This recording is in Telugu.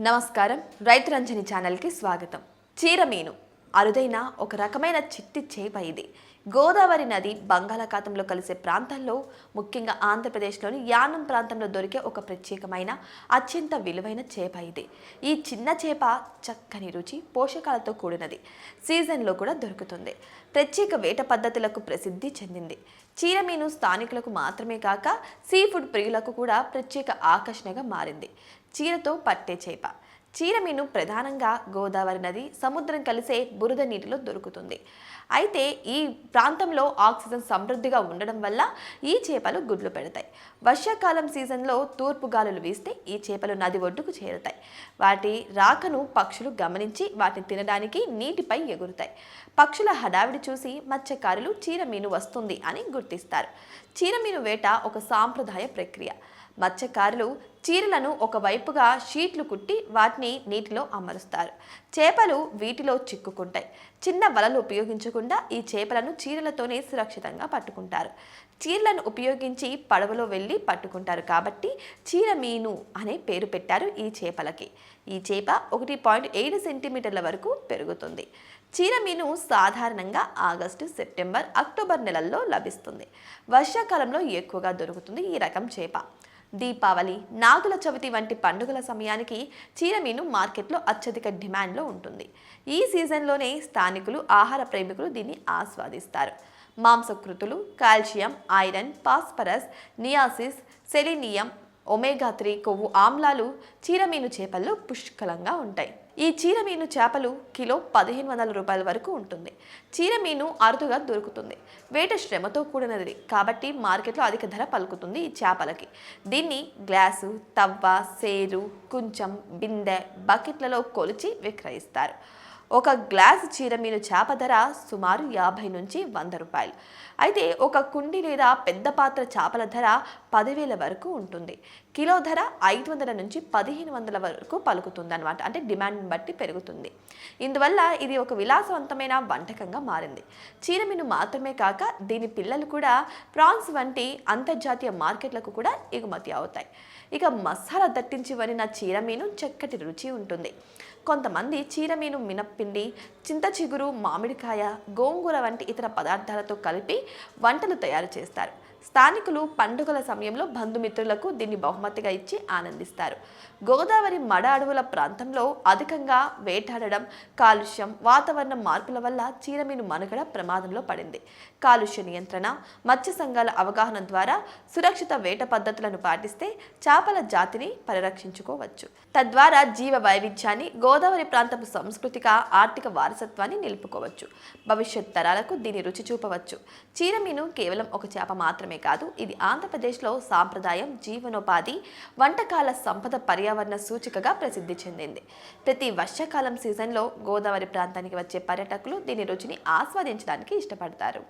నమస్కారం. రైతు రంజని ఛానల్కి స్వాగతం. చీరమీను అరుదైన ఒక రకమైన చిట్టి చేప ఇది. గోదావరి నది బంగాళాఖాతంలో కలిసే ప్రాంతాల్లో ముఖ్యంగా ఆంధ్రప్రదేశ్లోని యానం ప్రాంతంలో దొరికే ఒక ప్రత్యేకమైన అత్యంత విలువైన చేప ఇది. ఈ చిన్న చేప చక్కని రుచి పోషకాలతో కూడినది. సీజన్లో కూడా దొరుకుతుంది. ప్రత్యేక వేట పద్ధతులకు ప్రసిద్ధి చెందింది. చీరమీను స్థానికులకు మాత్రమే కాక సీ ఫుడ్ ప్రియులకు కూడా ప్రత్యేక ఆకర్షణగా మారింది. చీరతో పట్టే చేప. చీరమీను ప్రధానంగా గోదావరి నది సముద్రం కలిసే బురద నీటిలో దొరుకుతుంది. అయితే ఈ ప్రాంతంలో ఆక్సిజన్ సమృద్ధిగా ఉండడం వల్ల ఈ చేపలు గుడ్లు పెడతాయి. వర్షాకాలం సీజన్లో తూర్పు గాలులు వీస్తే ఈ చేపలు నది ఒడ్డుకు చేరుతాయి. వాటి రాకను పక్షులు గమనించి వాటిని తినడానికి నీటిపై ఎగురుతాయి. పక్షుల హడావిడి చూసి మత్స్యకారులు చీరమీను వస్తుంది అని గుర్తిస్తారు. చీరమీను వేట ఒక సాంప్రదాయ ప్రక్రియ. మత్స్యకారులు చీరలను ఒకవైపుగా షీట్లు కుట్టి వాటిని నీటిలో అమరుస్తారు. చేపలు వీటిలో చిక్కుకుంటాయి. చిన్న వలలు ఉపయోగించకుండా ఈ చేపలను చీరలతోనే సురక్షితంగా పట్టుకుంటారు. చీరలను ఉపయోగించి పడవలో వెళ్ళి పట్టుకుంటారు కాబట్టి చీర మీను అనే పేరు పెట్టారు ఈ చేపలకి. ఈ చేప ఒకటి పాయింట్ ఏడు సెంటీమీటర్ల వరకు పెరుగుతుంది. చీరమీను సాధారణంగా ఆగస్టు సెప్టెంబర్ అక్టోబర్ నెలల్లో లభిస్తుంది. వర్షాకాలంలో ఎక్కువగా దొరుకుతుంది ఈ రకం చేప. దీపావళి నాగుల చవితి వంటి పండుగల సమయానికి చీరమీను మార్కెట్లో అత్యధిక డిమాండ్లో ఉంటుంది. ఈ సీజన్లోనే స్థానికులు ఆహార ప్రేమికులు దీన్ని ఆస్వాదిస్తారు. మాంసకృతులు కాల్షియం ఐరన్ పాస్పరస్ నియాసిస్ సెలీనియం ఒమేగా త్రీ కొవ్వు ఆమ్లాలు చీరమీను చేపల్లో పుష్కలంగా ఉంటాయి. ఈ చీరమీను చేపలు కిలో పదిహేను వందల రూపాయల వరకు ఉంటుంది. చీరమీను అరుదుగా దొరుకుతుంది. వేట శ్రమతో కూడినది. కాబట్టి మార్కెట్లో అధిక ధర పలుకుతుంది ఈ చేపలకి. దీన్ని గ్లాసు తవ్వ సేరు కుంచం బిందె బకెట్లలో కొలిచి విక్రయిస్తారు. ఒక గ్లాస్ చీరమీను చేప ధర సుమారు యాభై నుంచి వంద రూపాయలు. అయితే ఒక కుండి లేదా పెద్ద పాత్ర చేపల ధర పదివేల వరకు ఉంటుంది. కిలో ధర ఐదు వందల నుంచి పదిహేను వందల వరకు పలుకుతుంది అనమాట అంటే డిమాండ్ని బట్టి పెరుగుతుంది. ఇందువల్ల ఇది ఒక విలాసవంతమైన వంటకంగా మారింది. చీరమీను మాత్రమే కాక దీని పిల్లలు కూడా ప్రాన్స్ వంటి అంతర్జాతీయ మార్కెట్లకు కూడా ఎగుమతి అవుతాయి. ఇక మసాలా దట్టించి వరిన చీరమీను చక్కటి రుచి ఉంటుంది. కొంతమంది చీరమీను మినప్పిండి చింత చిగురు మామిడికాయ గోంగూర వంటి ఇతర పదార్థాలతో కలిపి వంటలు తయారు చేస్తారు. స్థానికులు పండుగల సమయంలో బంధుమిత్రులకు దీన్ని బహుమతిగా ఇచ్చి ఆనందిస్తారు. గోదావరి మడ అడవుల ప్రాంతంలో అధికంగా వేటాడడం కాలుష్యం వాతావరణ మార్పుల వల్ల చీరమీను మనుగడ ప్రమాదంలో పడింది. కాలుష్య నియంత్రణ మత్స్య సంఘాల అవగాహన ద్వారా సురక్షిత వేట పద్ధతులను పాటిస్తే చేపల జాతిని పరిరక్షించుకోవచ్చు. తద్వారా జీవ వైవిధ్యాన్ని గోదావరి ప్రాంతపు సాంస్కృతిక ఆర్థిక వారసత్వాన్ని నిలుపుకోవచ్చు. భవిష్యత్ తరాలకు దీని రుచి చూపవచ్చు. చీరమీను కేవలం ఒక చేప మాత్రమే కాదు ఇది ఆంధ్రప్రదేశ్లో సాంప్రదాయం జీవనోపాధి వంటకాల సంపద పర్యావరణ సూచికగా ప్రసిద్ధి చెందింది. ప్రతి వర్షాకాలం సీజన్లో గోదావరి ప్రాంతానికి వచ్చే పర్యాటకులు దీని రుచిని ఆస్వాదించడానికి ఇష్టపడతారు.